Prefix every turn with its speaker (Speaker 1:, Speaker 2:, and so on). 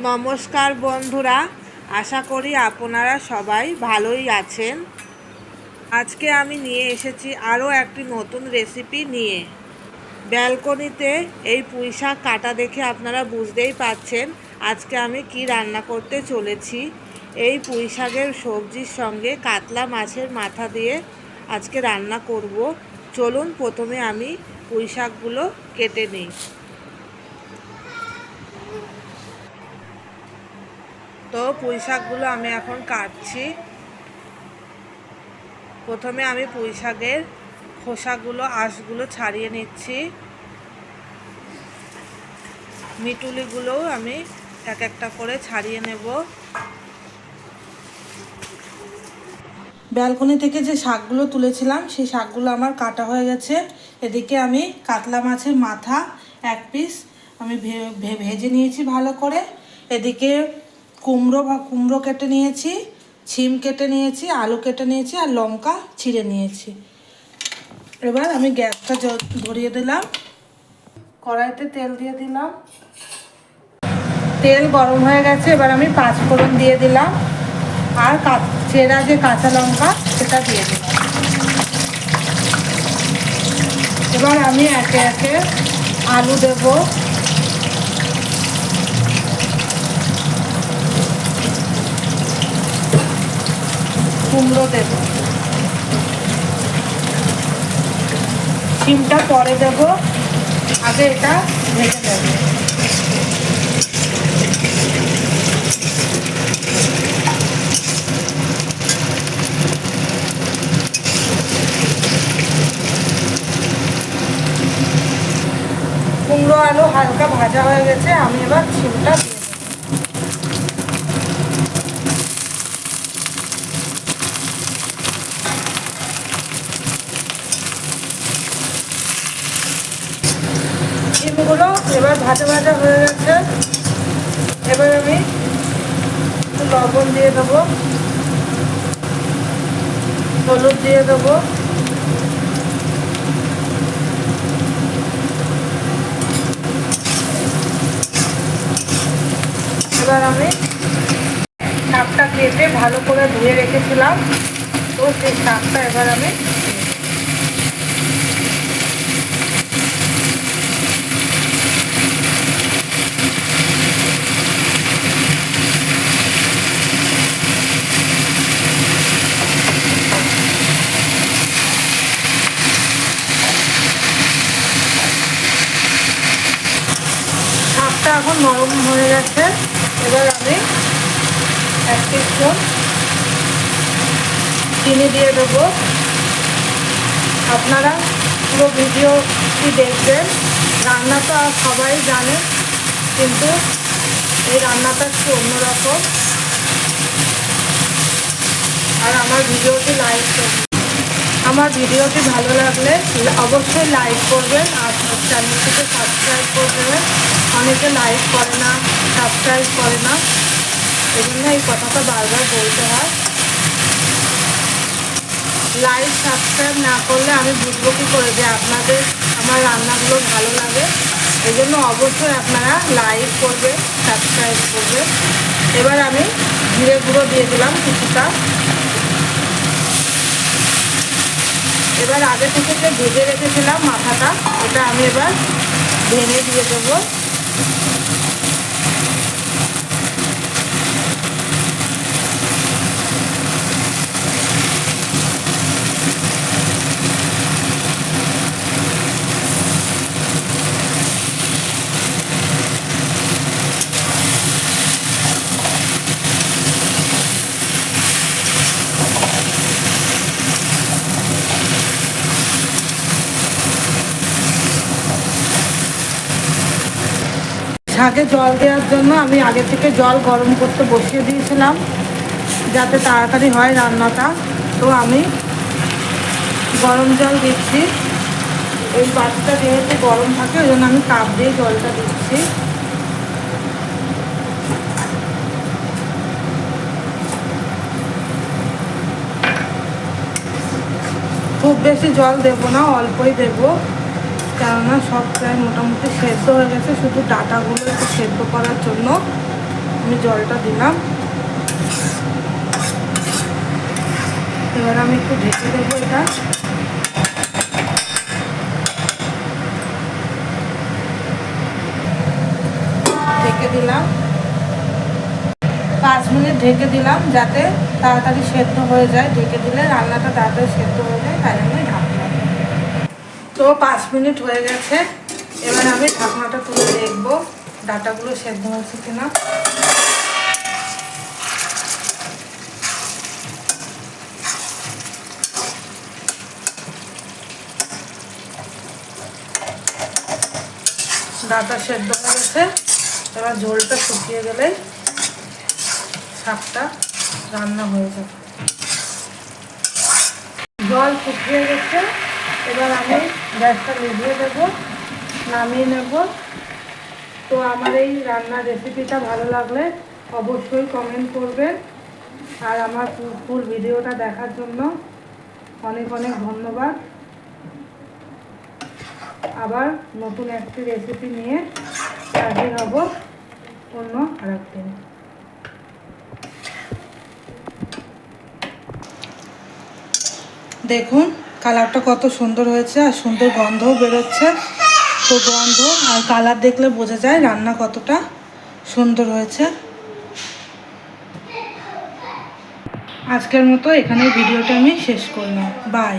Speaker 1: নমস্কার বন্ধুরা, আশা করি আপনারা সবাই ভালোই আছেন। আজকে আমি নিয়ে এসেছি আরও একটি নতুন রেসিপি নিয়ে। ব্যালকনিতে এই পুঁই শাক কাটা দেখে আপনারা বুঝতেই পাচ্ছেন আজকে আমি কি রান্না করতে চলেছি। এই পুঁই শাকের সবজির সঙ্গে কাতলা মাছের মাথা দিয়ে আজকে রান্না করব। চলুন প্রথমে আমি পুঁই শাকগুলো কেটে নিই। তো পুঁই শাকগুলো আমি এখন কাটছি। প্রথমে আমি পুঁই শাকের খোসাগুলো, আঁশগুলো ছাড়িয়ে নিচ্ছি। মিটুলিগুলোও আমি এক একটা করে ছাড়িয়ে নেব। ব্যালকনি থেকে যে শাকগুলো তুলেছিলাম, সেই শাকগুলো আমার কাটা হয়ে গেছে। এদিকে আমি কাতলা মাছের মাথা এক পিস আমি ভেজে নিয়েছি ভালো করে। এদিকে কুমড়ো বা কুমড়ো কেটে নিয়েছি, ছিম কেটে নিয়েছি, আলু কেটে নিয়েছি আর লঙ্কা ছিঁড়ে নিয়েছি। এবার আমি গ্যাসটা ধরিয়ে দিলাম। কড়াইতে তেল দিয়ে দিলাম। তেল গরম হয়ে গেছে, এবার আমি পাঁচ ফোড়ন দিয়ে দিলাম। আর চেরা যে কাঁচা লঙ্কা, সেটা দিয়ে দিলাম। এবার আমি একে একে আলু দেবো। কুমড়ো দেব। শিমটা পরে দেব। আগে এটা ভেজে নেব। কুমড়ো আলু হালকা ভাজা হয়ে গেছে, আমি এবার শিমটা ডিমগুলো এবার ভাজা ভাজা হয়ে গেছে। এবার আমি লবণ দিয়ে দেবো। হলুদ দিয়ে দেবো। এবার আমি শাকটা কেটে ভালো করে ধুয়ে রেখেছিলাম। তো সেই শাকটা এবার আমি শাকটা এখন নরম হয়ে গেছে। এবার আমি এক স্পুন চিনি দিয়ে দেবো। আপনারা পুরো ভিডিওটি দেখবেন। রান্না তো সবাই জানে, কিন্তু এই রান্নাটা একটু অন্যরকম। আর আমার ভিডিওটি লাইক আমার ভিডিওটি ভালো লাগলে অবশ্যই লাইক করবেন আর চ্যানেলটিকে সাবস্ক্রাইব করে দেবেন অনেকে লাইক করে না সাবস্ক্রাইব করে না। এই জন্য এই কথাটা বারবার বলতে হয়। লাইক সাবস্ক্রাইব না করলে আমি বুঝব কী করে যে আপনাদের আমার রান্নাগুলো ভালো লাগে। এই জন্য অবশ্যই আপনারা লাইক করবেন সাবস্ক্রাইব করবেন। এবার আমি জিরে গুঁড়ো দিয়ে দিলাম কিছুটা। এবার আগে থেকে যে ভেজে রেখেছিলাম মাথাটা ওটা আমি এবার ভেঙে দিয়ে দেবো। শাকে জল দেওয়ার জন্য আমি আগে থেকে জল গরম করতে বসিয়ে দিয়েছিলাম, যাতে তাড়াতাড়ি হয় রান্নাটা। তো আমি গরম জল দিচ্ছি। এই বাটিটা যেহেতু গরম থাকে, ওই জন্য আমি কাপ দিয়ে জলটা দিচ্ছি। খুব বেশি জল দেবো না, অল্পই দেবো। কেননা সব প্রায় মোটামুটি সেদ্ধ হয়ে গেছে, শুধু ডাটাগুলো একটু সেদ্ধ করার জন্য আমি জলটা দিলাম। এবার আমি একটু ঢেকে দেবো এটা। ঢেকে দিলাম। পাঁচ মিনিট ঢেকে দিলাম যাতে তাড়াতাড়ি সেদ্ধ হয়ে যায়। ঢেকে দিলে রান্নাটা তাড়াতাড়ি সেদ্ধ হয়ে যায়, তাই আমি ঢাকলাম তো পাঁচ মিনিট হয়ে গেছে। এবার আমি ঢাকনাটা তুলে দেখব, ডাটাগুলো সেদ্ধ হয়েছে কিনা। ডাটা সেদ্ধ হয়ে গেছে। এবার ঝোলটা শুকিয়ে গেলেই শাকটা রান্না হয়ে যাবে। জল শুকিয়ে গেছে। এবার আমি গ্যাসটা নিভিয়ে দেবো নামিয়ে নেব। তো আমার এই রান্নার রেসিপিটা ভালো লাগলে অবশ্যই কমেন্ট করবেন। আর আমার ফুল ভিডিওটা দেখার জন্য অনেক অনেক ধন্যবাদ। আবার নতুন একটি রেসিপি নিয়ে হাজির হব অন্য আরেকদিন। দেখুন কালারটা কত সুন্দর হয়েছে আর সুন্দর গন্ধও বেরোচ্ছে। তো গন্ধ আর কালার দেখলে বোঝা যায় রান্না কতটা সুন্দর হয়েছে। আজকের মতো এখানে ভিডিওটা আমি শেষ করলাম। বাই